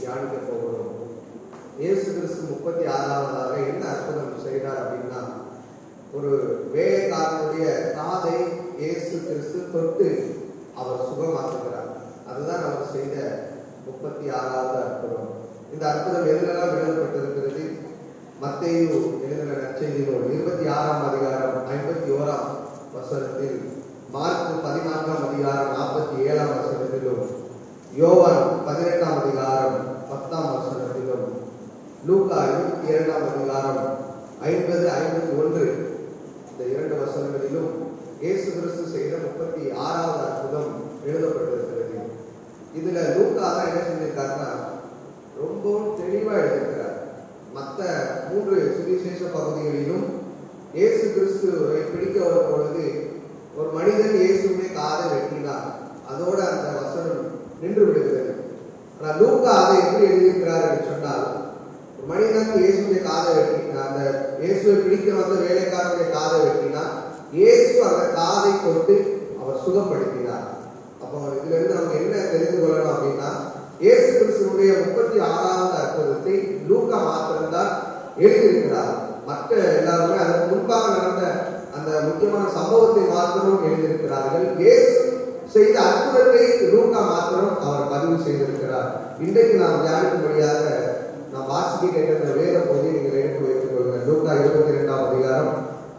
தியானிக்க போகிறோம். இயேசு கிறிஸ்து முப்பத்தி ஆறாவதாக என்ன அற்புதம் செய்கிறார் அப்படின்னா ஒரு வேலைக்காரனுடைய காதை இயேசு கிறிஸ்து தொட்டு அவர் சுகமாக்குகிறார். அதுதான் அவர் செய்த முப்பத்தி ஆறாவது அற்புதம். இந்த அற்புதம் எதிரெல்லாம் எழுதப்பட்டிருக்கிறது? மத்தையு எழுதின நற்செய்தி இருபத்தி ஆறாம் அதிகாரம் ஐம்பத்தி ஓராம் வசனத்தில் மார்க் பதினான்காம் அதிகாரம் நாற்பத்தி ஏழாம் வசனத்திலும் யோவான் பதினெட்டாம் அதிகாரம் பத்தாம் வசனத்திலும் இரண்டாம் அதிகாரம் ஐம்பது ஐம்பத்தி ஒன்று இந்த இரண்டு வசனங்களிலும் இயேசு கிறிஸ்து செய்த முப்பத்தி ஆறாவது அற்புதம் எழுதப்பட்டிருக்கிறது. இதுல லூக்கா தான் என்ன செஞ்சிருக்காருன்னா ரொம்பவும் தெளிவா எழுதியிருக்கிறார். மற்ற மூன்று சுவிசேஷ பகுதிகளிலும் இயேசு கிறிஸ்துவை பிடிக்க வரும் பொழுது ஒரு மனிதன் இயேசுடைய காதை வெட்டினார் அதோட அந்த வசனம் நின்று விடுகிறது. ஆனால் லூக்கா அதை எப்படி எழுதியிருக்கிறார் என்று சொன்னால் இயேசுடைய காதை வெட்டினா அந்த இயேசுவை பிடிக்க வந்த வேலைக்காரனுடைய காதை வெட்டினா இயேசு அந்த காதை கொண்டு அவர் சுகப்படுத்தினார். அப்போ இதுல இருந்து நம்ம என்ன தெரிந்து கொள்ளணும் அப்படின்னா இயேசு கிறிஸ்துவனுடைய முப்பத்தி ஆறாவது அற்புதத்தை லூக்கா மாத்திரம்தான் எழுதியிருக்கிறார். மற்ற எல்லாருமே அதற்கு முன்பாக நடந்த அந்த முக்கியமான சம்பவத்தை மாத்திரம் எழுதியிருக்கிறார்கள். இயேசு செய்த அற்புதத்தை லூக்கா மாத்திரம் அவர் பதிவு செய்திருக்கிறார். இன்றைக்கு நாம் தியானிக்கும்படியாக நாம் வாசிக்க கேட்ட வேத பகுதியை நீங்கள் எடுத்து வைத்துக் கொள்ளுங்கள். லூக்கா இருபத்தி இரண்டாம் அதிகாரம்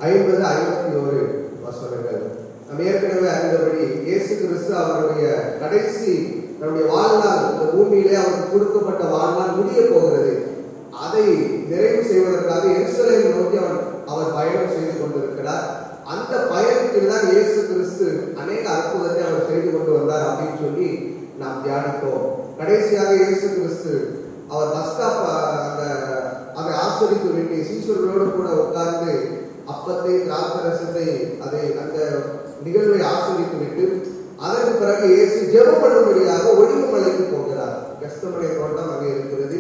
ஐம்பது ஐம்பத்தி ஒரு வசனங்கள். நம்ம ஏற்கனவே அறிந்தபடி இயேசு கிறிஸ்து அவருடைய கடைசி நம்முடைய வாழ்நாள் இந்த பூமியிலே அவருக்கு கொடுக்கப்பட்ட வாழ்நாள் முடிய போகிறது. அதை நிறைவு செய்வதற்காக எருசலேம் நோக்கி அவன் அவர் பயணம் செய்து கொண்டிருக்கிறார். அந்த பயணத்தில் தான் இயேசு கிறிஸ்து அநேக அற்புதத்தை அவர் செய்து கொண்டு வந்தார் அப்படின்னு சொல்லி நாம் தியானித்தோம் கடைசியாக இயேசு கிறிஸ்து அவர் பஸ் அந்த அதை ஆஸ்வதிக்க விட்டு சீசர்களோடு கூட உட்கார்ந்து அப்பத்தை திராட்சரசத்தை அதை அந்த நிகழ்வை ஆஸ்வதித்து விட்டு அதற்கு பிறகு இயேசு ஜெபம் பண்ணும்படியாக ஒளிவு மலைக்கு போகிறார். கஸ்தமனை தோட்டம் அங்கே இருக்கிறது.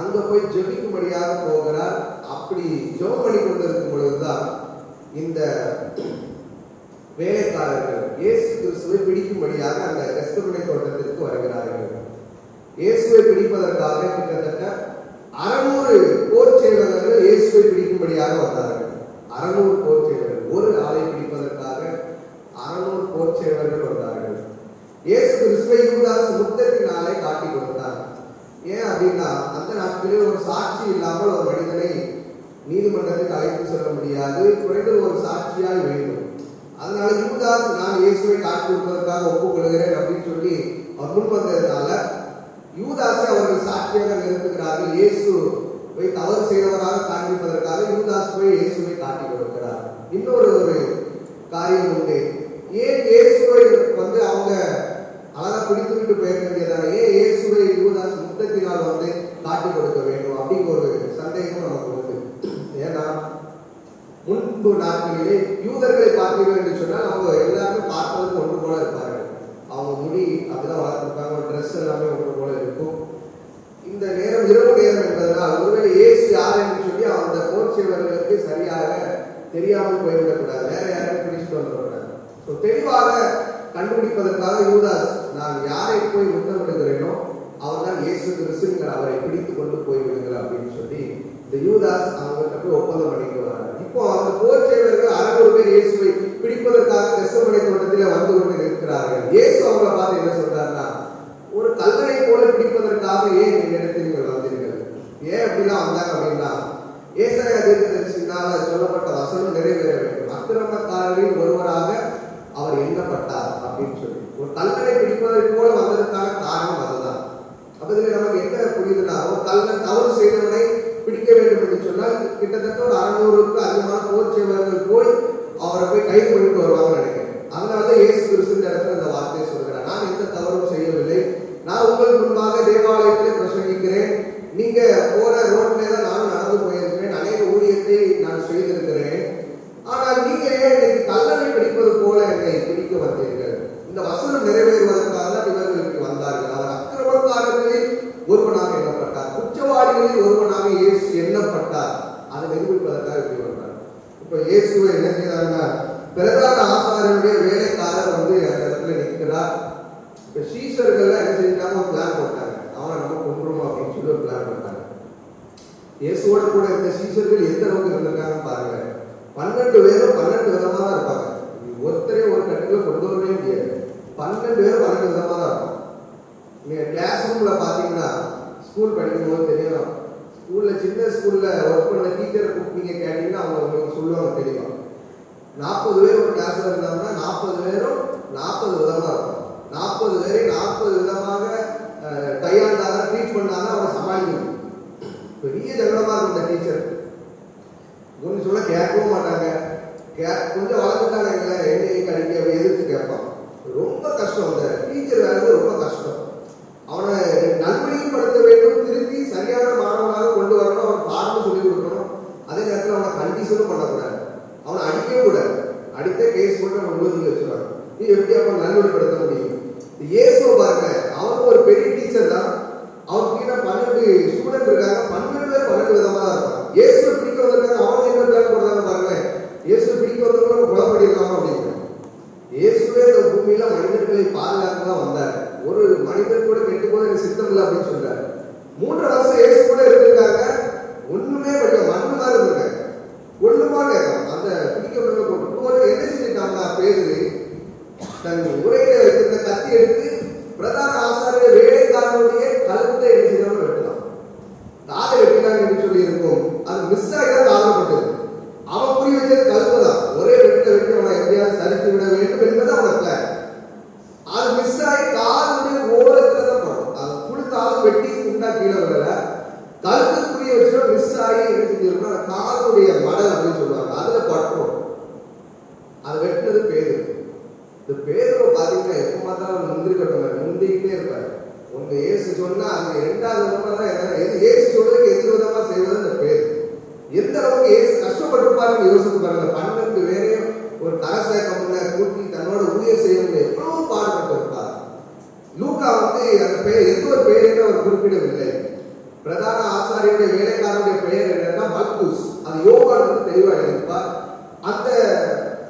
அங்க போய் ஜெபிக்கும்படியாக போகிறார். அப்படி ஜெபம் பண்ணி கொண்டிருக்கும் பொழுதுதான் இந்த வேலைக்காரர்கள் இயேசு கிறிஸ்துவை பிடிக்கும்படியாக அந்த கஸ்தமனை தோட்டத்திற்கு வருகிறார்கள். இயேசுவை பிடிப்பதற்காக கிட்டத்தட்ட அறுநூறு போர் செயலர்கள் இயேசுவை பிடிக்கும்படியாக வந்தார்கள். அறுநூறு போர் செயலர்கள். ஒரு ஆளை பிடிப்பதற்காக அறுநூறு போர் செயலர்கள் வந்தார்கள். இயேசு கிறிஸ்துவை யூதாஸ் முத்தத்தினாலே காட்டி கொடுத்தார். ஏன் அப்படின்னா அந்த நாட்களில் ஒரு சாட்சி இல்லாமல் ஒரு மனிதனை நீதிமன்றத்துக்கு அழைத்து செல்ல முடியாது. குறைந்தது ஒரு சாட்சியாய் வேண்டும். அதனால யூதாஸ் நான் இயேசுவை காட்டி கொடுப்பதற்காக ஒப்புக்கொள்கிறேன் அப்படின்னு சொல்லி அவர் முன் வந்ததுனால யூதாஸை அவர்கள் சாட்சியாக நிறுத்துகிறார்கள் இயேசு தவறு செய்தவராக காண்பிப்பதற்காக யூதாஸ் போய் இயேசுவை காட்டி கொடுக்கிறார். இன்னொரு ஒரு காரியம் உண்டு. ஏன் இயேசுவை வந்து அவங்க அழகா பிடித்து விட்டு போயிருக்க வேண்டியதான ஏன் இயேசுவை யூதாஸ் முத்தத்தினால் வந்து காட்டி கொடுக்க வேண்டும்? அப்படிங்கிற ஒரு சந்தேகம் நமக்கு உண்டு. ஏன்னா முன்பு நாட்களிலே யூதர்களை பார்த்தீர்கள் என்று சொன்னால் அவங்க எல்லாருமே பார்ப்பதற்கு ஒன்று போல இருப்பார்கள் அவங்க முடி அப்படிதான் வளர்த்துருப்பாங்க ட்ரெஸ் எல்லாமே ஒன்று போல இருக்கும் இந்த நேரம் இரவு நேரம் என்பதனால் ஒருவேளை இயேசு யார் என்று சொல்லி அந்த போர் சேவர்களுக்கு சரியாக தெரியாமல் போய்விடக்கூடாது வேற யாரையும் பிடிச்சிட்டு வந்துடக்கூடாது ஸோ தெளிவாக கண்டுபிடிப்பதற்காக யூதாஸ் நான் யாரை போய் முத்தமிடுகிறேனோ அவர் தான் இயேசு கிறிஸ்துங்கிற அவரை பிடித்து கொண்டு போய் விடுகிறார் அப்படின்னு சொல்லி இந்த யூதாஸ் அவங்ககிட்ட போய் ஒப்பந்தம் பண்ணிட்டு வராங்க. இப்போ அந்த போர் சேவர்கள் அறுநூறு பேர் இயேசுவை பிடிப்பதற்காக கெசமனை தோட்டத்தில் வந்து கொண்டு இருக்கிறார்கள் இயேசு அவங்களை பார்த்து என்ன சொல்றாருன்னா ஒரு கல்லறை போல பிடிப்பதற்காக ஏன் என்னிடத்தில் நீங்கள் வந்தீர்கள்? ஏன் அப்படிலாம் வந்தாங்க அப்படின்னா ஏசாயா தீர்க்கதரிசினால சொல்லப்பட்ட வசனம் நிறைவேற வேண்டும் அக்கிரமக்காரரில் ஒருவராக அவர் எண்ணப்பட்டார் அப்படின்னு சொல்லி ஒரு கல்லறை பிடிப்பதற்கு போல வந்ததற்கான காரணம் அதுதான் அப்ப இதுல நமக்கு என்ன புரியுதுன்னா தவறு செய்தவனை பிடிக்க வேண்டும் என்று சொன்னால் கிட்டத்தட்ட ஒரு அறுநூறுக்கு அதிகமான போர் சேவர்கள் போய் அவரை போய் கை பண்ணிட்டு வருவாங்க நினைக்கிறேன். அதனாலதான் இயேசு கிறிஸ்து இந்த இடத்துல இந்த வார்த்தையை சொல்கிறேன் நான் எந்த தவறும் செய்யவில்லை. நான் உங்களுக்கு முன்பாக தேவாலயத்திலே பிரசங்கிக்கிறேன். நீங்க போற ரோட்ல தான் நானும் நடந்து போயிருக்கிறேன். அநேக ஊழியத்தை நான் செய்திருக்கிறேன். அதை நிரூபிப்பதற்காக இப்படி பண்றாங்க இப்ப இயேசுவை என்ன செய்யறாங்கன்னா பிரதான ஆசாரியனுடைய வேலைக்காரர் வந்து அந்த இடத்துல நிற்கிறார். இப்ப சீசர்கள் என்ன செஞ்சாங்க ஒரு பிளான் போட்டாங்க. அவனை நம்ம கொண்டுருவோம் அப்படின்னு சொல்லி ஒரு பிளான் போட்டாங்க. இயேசுவோட கூட இருந்த சீசர்கள் எந்த அளவுக்கு இருந்திருக்காங்கன்னு பாருங்க. பன்னெண்டு பேரும் பன்னெண்டு விதமா தான் இருப்பாங்க. ஒருத்தரே ஒரு கட்டுக்குள்ள கொண்டு வரவே முடியாது. பன்னெண்டு பேரும் பன்னெண்டு விதமா தான் இருக்கும் நீங்க கிளாஸ் ரூம்ல பாத்தீங்கன்னா ஸ்கூல் படிக்கும் போது தெரியும். ஸ்கூல்ல சின்ன ஸ்கூல்ல ஒர்க் பண்ண டீச்சரை கூப்பிட்டீங்க கேட்டீங்கன்னா அவங்க உங்களுக்கு சொல்லுவாங்க தெரியும்? நாற்பது பேர் ஒரு கிளாஸ்ல இருந்தாங்கன்னா நாற்பது பேரும் நாற்பது விதமா இருக்கும். நாற்பது பேரை நாற்பது விதமாக அஹ், ட்ரீட் பண்ணாதான் அவங்க சமாளிக்கணும். பெரிய ஜகடமா இருக்கும் இந்த டீச்சர் ஒன்று சொல்ல கேட்கவும் மாட்டாங்க. கே கொஞ்சம் வளர்ந்துட்டாங்க என்னையை கடிக்க எதிர்த்து கேட்பான். ரொம்ப கஷ்டம் அந்த டீச்சர் வேலை ரொம்ப கஷ்டம். அவனை நல்வழியும் படுத்த வேண்டும் திருப்பி சரியான மாணவனாக கொண்டு வரணும் அவன் பாடம் சொல்லி கொடுக்கணும் அதே நேரத்தில் அவனை கண்டிஷனும் பண்ணக்கூடாது அவனை அடிக்கவே கூடாது அடித்த கேஸ் போட்டு விழுந்து வச்சுருவாங்க நீ எப்படி அப்ப நல்வழிப்படுத்த முடியும்? இயேசுவை பாருங்க அவனுக்கு ஒரு பெரிய டீச்சர் தான். அவருக்கு பன்னெண்டு ஸ்டூடெண்ட் இருக்காங்க. பன்னெண்டு பேர் பன்னெண்டு விதமா தான் இருப்பாங்க இயேசுவை பிடிக்க வந்திருக்காங்க அவன் என்ன பிளான் போடுறாங்க பாருங்களேன் இயேசுவை பிடிக்க வந்தவங்க கொலை பண்ணியிருக்காங்க அப்படின்னு இயேசுவே இந்த பூமியில மனிதர்களை பாதுகாக்க தான் வந்தார் ஒரு மனிதர் கூட கெட்டு போது எனக்கு சித்தம் இல்லை அப்படின்னு சொல்றாரு மூன்று வருஷம் இயேசு கூட இருந்திருக்காங்க ஒண்ணுமே பண்ணல மண்ணு மாதிரி இருந்திருக்காங்க ஒண்ணுமா கேட்கும் அந்த பிடிக்க கொண்டு என்ன செஞ்சுட்டாங்க பேரு தன் உரையில வைத்திருந்த கத்தி எடுத்து பிரதான ஆசாரிய வேலைக்காரனுடைய கழுத்தை என்ன செய்யணும் வெட்டலாம் காதை வெட்டினாங்க என்று சொல்லி இருக்கும் அது மிஸ் ஆகி தான் காதப்பட்டது அவன் புரிய வச்சது கழுத்து தான் ஒரே வெட்ட வெட்டி அவனை எப்படியாவது சரித்து விட வேண்டும் என்பது அவன பிளான் அது மிஸ் ஆகி காலுடைய ஓரத்துல தான் படும் அது கொடுத்தாலும் வெட்டி உண்டா கீழே விடல கழுத்து புரிய வச்சுட்டு மிஸ் ஆகி என்ன செஞ்சிருக்கோம் அந்த காலுடைய மடல் அப்படின்னு சொல்லுவாங்க அதுல பட்டுரும் அது வெட்டினது பேரு இந்த பேதுருவை பாத்தீங்கன்னா எப்ப பார்த்தாலும் முந்திரி கட்டுவார் முந்திக்கிட்டே உங்க ஏசு சொன்னா அந்த இரண்டாவது விதமா தான் என்ன எது ஏசு சொல்றதுக்கு எத்தனை விதமா செய்வது பேர். எந்த அளவுக்கு இயேசு கஷ்டப்பட்டிருப்பாருன்னு யோசிச்சு பாருங்க. பன்னெண்டு பேரையும் ஒரு கரசேக்கம் கூட்டி தன்னோட ஊழியர் செய்யணும் எவ்வளவு பாடுபட்டிருப்பார். லூக்கா வந்து அந்த பெயர் எந்த ஒரு பெயரையும் அவர் குறிப்பிடவில்லை பிரதான ஆசாரியுடைய வேலைக்காரனுடைய பெயர் என்னன்னா மல்குஸ் அது யோகான் வந்து தெளிவா எழுதிப்பார் அந்த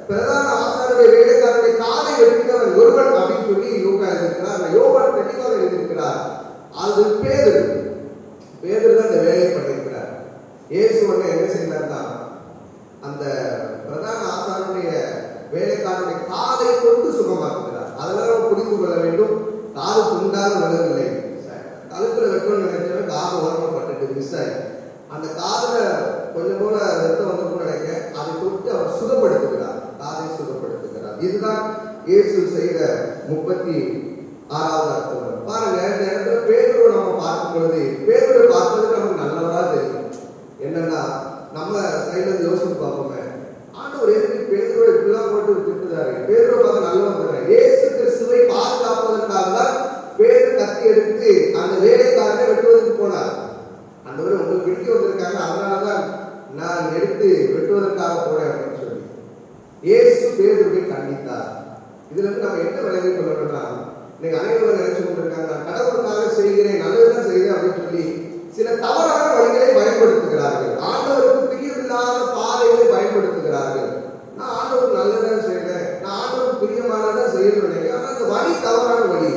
பிரதான ஆசாரியுடைய வேலைக்காரனுடைய காலை வெட்டினவன் ஒருவன் அப்படின்னு சொல்லி லூக்கா எழுதியிருக்கிறார் அந்த யோகான் தெளிவாக எழுதியிருக்கிறார் அது பேதர் பேதர் தான் இந்த வேலையை பண்ணியிருக்கிறார் இயேசு ஒண்ணு என்ன செய்தார்னா அந்த பிரதான ஆசாரனுடைய வேலைக்காரனுடைய காதை கொண்டு சுகமாக்குகிறார் அதெல்லாம் நம்ம புரிந்து கொள்ள வேண்டும் காது துண்டாக விழவில்லை கழுத்துல வெட்டணும்னு நினைச்சவன் காது ஓரப்பட்டுட்டு மிஸ் ஆகி அந்த காதுல கொஞ்சம் போல ரத்தம் வந்து நினைக்க அதை தொட்டு அவர் சுகப்படுத்துகிறார் காதை சுகப்படுத்துகிறார் இதுதான் இயேசு செய்த முப்பத்தி ஆறாவது அர்த்தம் பாருங்க இந்த இடத்துல பேதுருவை நம்ம பார்க்கும் பொழுது பேதுருவை பார்ப்பதுக்கு நமக்கு நல்லவரா தெரியும் என்னன்னா நம்ம சைடுல யோசிச்சு பார்ப்போமே. ஆண்டவர் எதுக்கு பேதுருவை இப்படிலாம் போட்டு திட்டுதாரு பேதுருவை பார்க்க நல்லவன் தானே இயேசு கிறிஸ்துவை பாதுகாப்பதற்காக தான் பேரு கத்தி எடுத்து அந்த வேலைக்காரனை வெட்டுவதற்கு போனார் ஆண்டவர் உங்களுக்கு பிடிக்க வந்திருக்காங்க அதனாலதான் நான் எடுத்து வெட்டுவதற்காக போனேன் அப்படின்னு சொல்லி இயேசு பேதுருவை கண்டித்தார் இதுல இருந்து நம்ம என்ன விளைவு சொல்லணும்னா இன்னைக்கு அனைவரும் நினைச்சு கொண்டிருக்காங்க நான் கடவுளுக்காக செய்கிறேன் நல்லதுதான் செய்கிறேன் அப்படின்னு சொல்லி சில தவறான வழிகளை பயன்படுத்துகிறார்கள் ஆண்டவருக்கு பிரியமில்லாத பாதைகளை பயன்படுத்துகிறார்கள். நான் ஆண்டவர் நல்லதான் செய்யறேன் நான் ஆண்டவர் பிரியமானதான் செய்யணும் நினைக்கிறேன் ஆனா அந்த வரி தவறான வழி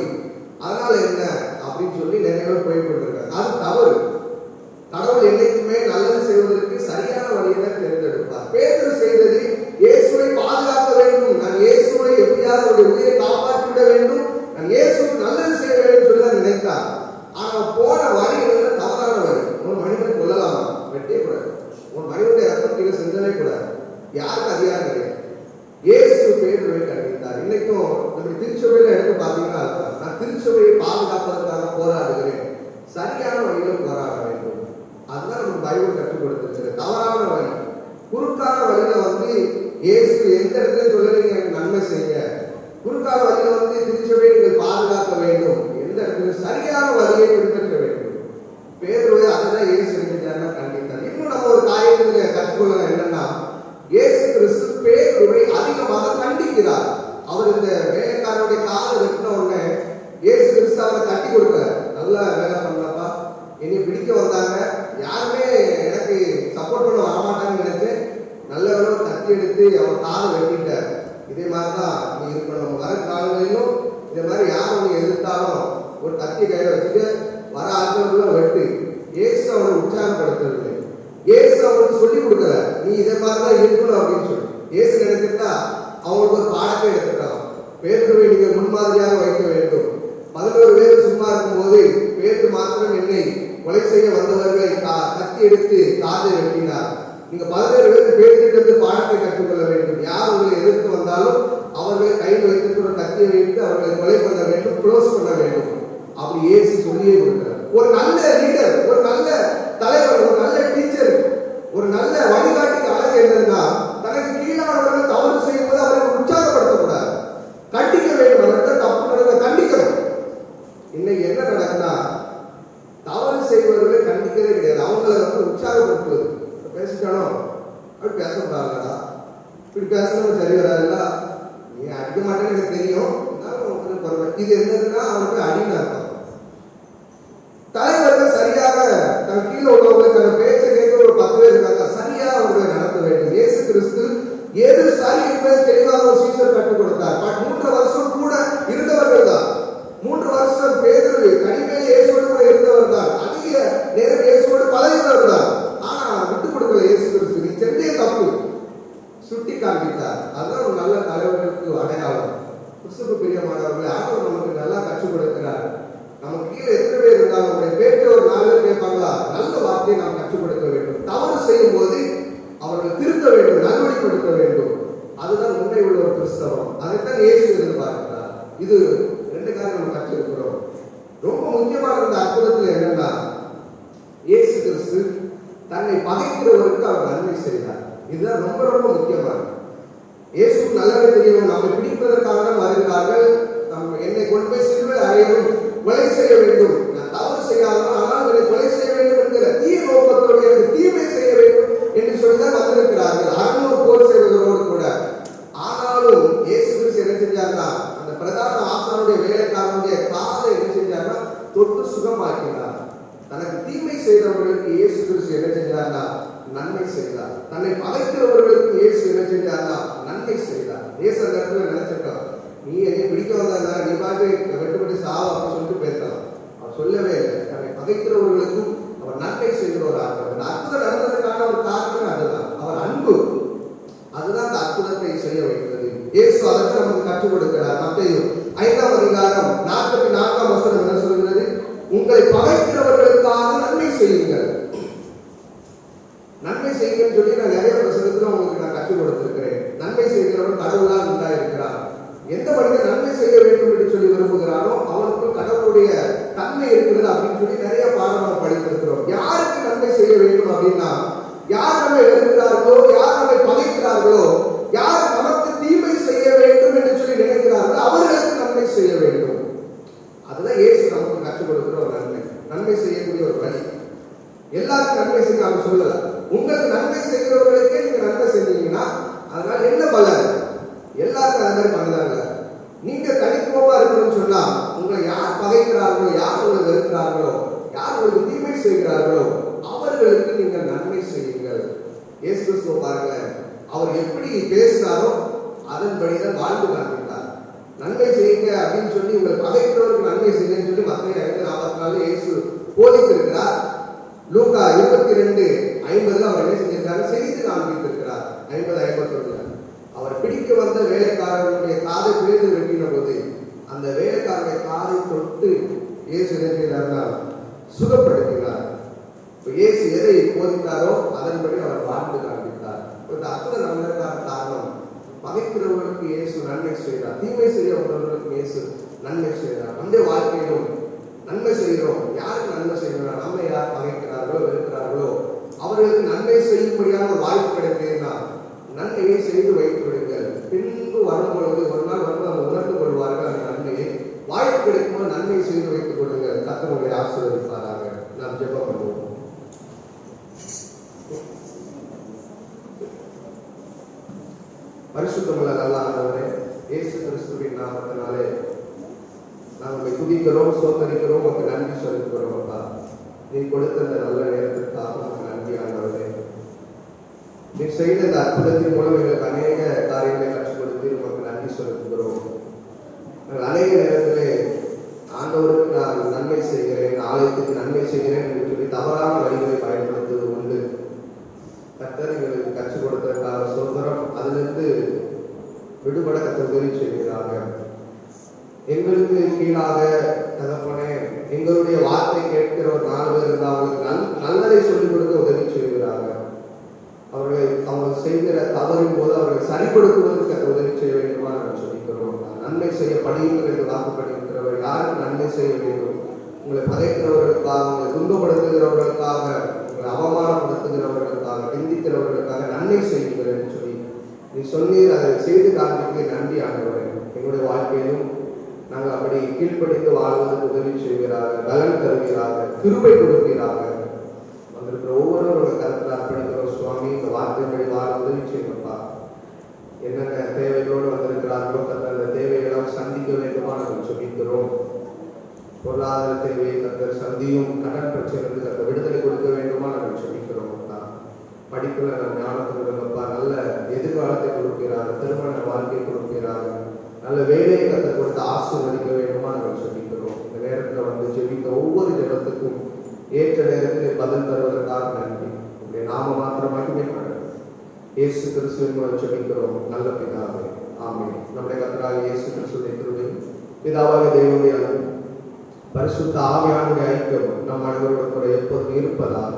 அதனால என்ன அப்படின்னு சொல்லி நிறைய பேர் போய் கொண்டிருக்காங்க அது தவறு கடவுள் என்னைக்குமே நல்லது செய்வதற்கு சரியான வழியை தான் தேர்ந்தெடுப்பார் பேதர் செய்தது இயேசுவை பாதுகாக்க வேண்டும் நான் இயேசுவை எப்படியாவது அவருடைய உயிரை காப்பாற்றிவிட வேண்டும் நான் இயேசுக்கு நல்லது செய்ய வேண்டும் சொல்லி தான் நினைத்தார் ஆனா போன வழி வந்து தவறான வழி ஒரு மனிதனை கொல்லலாமா வெட்டே கூடாது ஒரு மனிதனுடைய ரத்தம் கீழே செஞ்சவே கூடாது யாருக்கு அதிகாரம் கிடையாது இயேசு பேருவை கண்டித்தார் இன்னைக்கும் நம்ம திருச்சபையில எடுத்து பாத்தீங்கன்னா நான் திருச்சபையை பாதுகாப்பதற்காக போராடுகிறேன். சரியான வழியில் போராட வேண்டும். அதுதான் நம்ம பைபிள் கற்றுக் கொடுத்திருக்கிறது. தவறான வழி. குறுக்கான வழியில வந்து இயேசு எந்த இடத்துல சொல்லுறீங்க எனக்கு நன்மை செய்ய. குறுக்கான வழியில வந்து திருச்சபையை நீங்கள் பாதுகாக்க வேண்டும். எந்த இடத்துல? சரியான வழியை பின்பற்ற வேண்டும். பேருவை அதுதான் இயேசு செஞ்சாருன்னா கண்டித்தார் இன்னும் நம்ம ஒரு காரியத்துல கற்றுக்கொள்ள என்னன்னா அவருடைய காலை வெட்டின உடனே ஏசு கிறிஸ்து அவரை தட்டி கொடுப்பார் நல்லா வேலை பண்ணலப்பா என்னை பிடிக்க வந்தாங்க. யாருமே எனக்கு சப்போர்ட் பண்ண வரமாட்டாங்கன்னு நினைச்சு நல்ல வேலை தட்டி எடுத்து அவர் காலை வெட்டிட்டார். இதே மாதிரிதான் நீ இருக்கணும் வர காலங்களிலும் இதே மாதிரி யார் உன்னை எதிர்த்தாலும் ஒரு தத்தி கையை வச்சுட்டு பேரும் சும்மா இருக்கும்போது பேரு மாத்திரம் என்னை கொலை செய்ய வந்தவர்களை கத்தி எடுத்து காதை வெட்டினார். நீங்க பதினேழு பேருக்கு பேசிட்டு பாடத்தை கற்றுக்கொள்ள வேண்டும். யார் உங்களை எதிர்த்து வந்தாலும் அவர்களை கையில் வைத்திருக்கிற கத்தியை வைத்து அவர்களை கொலை பண்ண வேண்டும் க்ளோஸ் பண்ண வேண்டும். அப்படி ஏசி சொல்லியே கொடுக்கிறார். ஒரு நல்ல லீடர் ஒரு நல்ல தலைவர் ஒரு நல்ல டீச்சர் ஒரு நல்ல வழிகாட்டிக்கு அழகு என்னன்னா தனக்கு கீழானவர்கள் தவறு செய்யும்போது அவரை உற்சாகப்படுத்தக்கூடாது. கண்டிக்க வேண்டும். என்ன நடக்குன்னா தவறு செய்வர்களை கண்டிக்கவே கிடையாது. அவங்கள வந்து உற்சாகப்படுத்துவது. பேசிட்டானோ? அப்படி பேசக்கூடாதுடா. இப்படி பேசணும் சரி வராதுல்ல நீ அடிக்க மாட்டேன்னு எனக்கு தெரியும். இருந்தாலும் இது என்னதுன்னா அவனுக்கு அடின்னு அர்த்தம் தலைவர்கள் சரியாக தன் கீழே உள்ளவங்க தன் பேச்சை கேட்க ஒரு பத்து பேர் இருக்காங்க சரியா அவர்களை நடத்த வேண்டும் இயேசு கிறிஸ்து எது சரி என்பதை தெளிவாக ஒரு சீசர் கற்றுக் கொடுத்தார் பட் மூன்று வருஷம் கூட இருந்தவர்கள் தான் மூன்று வருஷம் பேதரு கனிமேல் இயேசுவோடு கூட இருந்தவர் தான் அதிக நேரம் இயேசுவோடு பழகினவர் தான் ஆனா விட்டு கொடுக்கல இயேசு கிறிஸ்து நீ செஞ்சே தப்பு சுட்டி காண்பித்தார் அதுதான் ஒரு நல்ல தலைவர்களுக்கு அடையாளம் கிறிஸ்துக்கு பிரியமானவர்களை ஆண்டவர் நமக்கு நல்லா கற்றுக் கொடுக்கிறார் நமக்கு கீழே எத்தனை பேர் இருந்தாலும் நம்முடைய பேச்சு ஒரு நாலு பேர் கேட்பாங்களா நல்ல வார்த்தையை நாம் கற்றுக் கொடுக்க வேண்டும் தவறு செய்யும் போது அவர்கள் திருத்த வேண்டும் நல்வழிப்படுத்த வேண்டும் அதுதான் உண்மை உள்ள ஒரு கிறிஸ்தவம் அதைத்தான் இயேசு எதிர்பார்க்கிறார் இது ரெண்டு காரியம் நம்ம கற்றிருக்கிறோம் ரொம்ப முக்கியமான இந்த அற்புதத்தில் என்னன்னா இயேசு கிறிஸ்து தன்னை பகைக்கிறவருக்கு அவர் நன்மை செய்தார் இதுதான் ரொம்ப ரொம்ப முக்கியமானது இயேசு நல்லவே தெரியும். நம்மை பிடிப்பதற்காக வருகிறார்கள் நம்ம என்னை கொண்டு போய் சிலுவையில் அறையவும் கொலை செய்ய வேண்டும். நான் தவறு செய்யாதவன் ஆனால் என்னை கொலை செய்ய வேண்டும் என்கிற தீய நோக்கத்தோடு எனக்கு தீமை செய்ய வேண்டும் என்று சொல்லிதான் வந்திருக்கிறார்கள். அறுநூறு போர் செய்வதோடு கூட ஆனாலும் இயேசு கிறிஸ்து என்ன செஞ்சார்னா அந்த பிரதான ஆசானுடைய வேலைக்காரனுடைய காலை என்ன செஞ்சார்னா தொட்டு சுகமாக்கினார் தனக்கு தீமை செய்தவர்களுக்கு இயேசு கிறிஸ்து என்ன செஞ்சார்னா நன்மை செய்தார் தன்னை பகைக்கிறவர்களுக்கு இயேசு என்ன செஞ்சார்னா நன்மை ஏசு அந்த இடத்துல நினைச்சிருக்கலாம் நீ என்னை பிடிக்க வந்தா நீ பாட்டு வெட்டுப்பட்டு சாவ அப்படின்னு சொல்லிட்டு பேசலாம் அவர் சொல்லவே இல்லை. தன்னை பகைக்கிறவர்களுக்கும் அவர் நன்மை செய்கிற ஒரு ஆட்கள் இந்த அற்புதம் நடந்ததற்கான ஒரு காரணமே அதுதான் அவர் அன்பு அதுதான் அந்த அற்புதத்தை செய்ய வைத்தது இயேசு அதற்கு நமக்கு கற்றுக் கொடுக்கிறார் மத்தேயு ஐந்தாம் அதிகாரம் நாற்பத்தி நான்காம் வசனம் என்ன சொல்கிறது உங்களை பகைக்கிறவர்களுக்காக நன்மை செய்யுங்கள் நன்மை செய்யுங்கன்னு சொல்லி நான் நிறைய பிரசங்கத்துல உங்களுக்கு நான் கற்றுக் கொடுத்திருக்கிறேன் நன்மை செய்கிறவன் கடவுளால் உண்டாயிருக்கிறார் எந்த மனிதன் நன்மை செய்ய வேண்டும் என்று சொல்லி விரும்புகிறானோ அவனுக்கு கடவுளுடைய தன்மை இருக்கிறது அப்படின்னு சொல்லி நிறைய பாடம் படித்திருக்கிறோம். யாருக்கு நன்மை செய்ய வேண்டும் அப்படின்னா யார் நம்மை எழுதுகிறார்களோ யார் நம்மை பகைக்கிறார்களோ யார் நமக்கு தீமை செய்ய வேண்டும் என்று சொல்லி நினைக்கிறார்களோ அவர்களுக்கு நன்மை செய்ய வேண்டும் அதுதான் இயேசு நமக்கு கற்றுக் கொடுக்கிற ஒரு நன்மை நன்மை செய்யக்கூடிய ஒரு வழி எல்லாருக்கும் நன்மை செய்ய அவர் சொல்லல உங்களுக்கு நன்மை செய்கிறவர்களுக்கே நீங்க நன்மை செஞ்சீங்கன்னா அதனால என்ன பலன் எல்லாருக்கும் அது மாதிரி பண்ணலாங்க நீங்க தனித்துவமா இருக்கணும்னு சொன்னா உங்களை யார் பகைக்கிறார்களோ யார் உங்களை வெறுக்கிறார்களோ யார் உங்களுக்கு தீமை செய்கிறார்களோ அவர்களுக்கு நீங்கள் நன்மை செய்யுங்கள். இயேசு கிறிஸ்துவ பாருங்களேன். அவர் எப்படி பேசினாரோ அதன்படிதான் வாழ்ந்து காண்பித்தார். நன்மை செய்யுங்க அப்படின்னு சொல்லி உங்களை பகைக்கிறவருக்கு நன்மை செய்யுங்கன்னு சொல்லி மத்திய ஐந்து நாற்பத்தி நாலு இயேசு போதித்திருக்கிறார். லூகா இருபத்தி ரெண்டு ஐம்பதுல அவர் என்ன செஞ்சிருக்காரு? செய்து காண்பித்திருக்கிறார். ஐம்பது ஐம்பத்தொன்னுல. அவர் பிடிக்க வந்த வேலைக்காரர்களுடைய காதை பிரிந்து வெட்டின போது அந்த வேலைக்காரனுடைய காலை தொட்டு இயேசு என்ன சுகப்படுத்தினார். இயேசு எதை போதித்தாரோ அதன்படி அவர் வாழ்ந்து காண்பித்தார். இந்த அற்புதம் நடந்ததற்கான காரணம் பகைக்கிறவர்களுக்கு இயேசு நன்மை செய்தார். தீமை செய்ய வந்தவர்களுக்கு இயேசு நன்மை செய்தார். நம்முடைய வாழ்க்கையிலும் நன்மை செய்கிறோம். யாருக்கு நன்மை செய்கிறோம் நம்ம யார் பகைக்கிறார்களோ வெறுக்கிறார்களோ அவர்களுக்கு நன்மை செய்யும்படியான வாய்ப்பு கிடைக்கிறேன்னா நன்மையை செய்து வைத்து விடுங்கள் பின்பு வரும்பொழுது ஒரு நாள் வந்து அவங்க உணர்ந்து கொள்வார்கள் அந்த நன்மையை வாய்ப்பு கிடைக்கும்போது நன்மை செய்து வைத்துக் கொள்ளுங்கள் கத்தனுடைய ஆசீர்வதிப்பாராக நாம் ஜெபம் பண்ணுவோம் பரிசுத்தமுள்ள நல்ல ஆண்டவரே இயேசு கிறிஸ்துவின் நாமத்தினாலே நாங்கள் உங்களை துதிக்கிறோம் சோதரிக்கிறோம் உங்களுக்கு நன்றி சொல்லிக்கிறோம் அப்பா. நீ கொடுத்த இந்த நல்ல நேரத்திற்காக உமக்கு நன்றி ஆண்டவரே. நீ செய்த இந்த அற்புதத்தின் மூலம் எங்களுக்கு அநேக காரியங்களை கற்றுக் கொடுத்து உமக்கு நன்றி சொல்லிக்கிறோம் நாங்கள் அநேக நேரத்திலே ஆண்டவருக்கு நான் நன்மை செய்கிறேன் ஆலயத்துக்கு நன்மை செய்கிறேன் என்று சொல்லி தவறான வழிகளை பயன்படுத்துவது உண்டு. கத்தர் எங்களுக்கு கற்றுக் கொடுத்த சுதந்திரம் அதிலிருந்து விடுபட கத்தர் உதவி செய்கிறாங்க. எங்களுக்கு கீழாக தகப்பனே எங்களுடைய வார்த்தை கேட்கிற ஒரு நாலு பேர் இருந்தால் அவங்களுக்கு நல் நல்லதை சொல்லிக் கொடுக்க உதவி செய்கிறாங்க. அவர்கள் அவங்க செய்கிற தவறின் போது அவர்கள் சரிப்படுத்துவதற்கு அந்த உதவி செய்ய வேண்டுமா நாங்கள் சொல்லிக்கிறோம். நன்மை செய்ய பணியுங்கள் என்று வாக்குப்பட்டிருக்கிறவர் யாருக்கு நன்மை செய்ய வேண்டும். உங்களை பதைக்கிறவர்களுக்காக உங்களை துன்பப்படுத்துகிறவர்களுக்காக உங்களை அவமானப்படுத்துகிறவர்களுக்காக நிந்திக்கிறவர்களுக்காக நன்மை செய்கிறேன் என்று சொல்லி நீ சொன்னீர் அதை செய்து காண்பிக்க நன்றி ஆண்டவரே. எங்களுடைய வாழ்க்கையிலும் நாங்கள் அப்படி கீழ்ப்படிந்து வாழ்வதற்கு உதவி செய்கிறார்கள் பலன் தருகிறார்கள் கிருபை கொடுக்கிறார்கள் வந்திருக்கிற ஒவ்வொருவரோட கருத்தில் அர்ப்பணிக்கிறோம் சுவாமி இந்த வார்த்தைகளை வாழ உதவி செய்யப்பா என்னென்ன தேவைகளோடு வந்திருக்கிறார்களோ தங்கள் அந்த சந்திக்க வேண்டுமா நாங்கள் சொல்லிக்கிறோம். பொருளாதார தேவையை தங்கள் சந்தியும் கடன் பிரச்சனை தங்கள் விடுதலை கொடுக்க வேண்டுமா நாங்கள் சொல்லிக்கிறோம் படிப்புல ஞானத்திற்கப்பா எதிர்காலத்தை கொடுக்கிறார் திருமண வாழ்க்கை கொடுக்கிறார் நல்ல வேலையை கத்தை கொடுத்து ஆசீர்வதிக்க வேண்டுமா நாங்கள் சொல்லிக்கிறோம் இந்த நேரத்துல வந்து ஜெபித்த ஒவ்வொரு ஜபத்துக்கும் ஏற்ற நேரத்தில் பதில் தருவதற்காக நன்றி. உங்களுடைய நாம மாத்திரம் மகிமைப்பட இயேசு கிறிஸ்துவின் மூலம் ஜெபிக்கிறோம். நல்ல பிதாவே ஆமே நம்முடைய கத்தராக இயேசு கிறிஸ்துவின் திருவை பிதாவாக தேவனுடைய பரிசுத்த ஆவியானுடைய ஐக்கியம் நம் அனைவரோட கூட எப்போதும் இருப்பதாக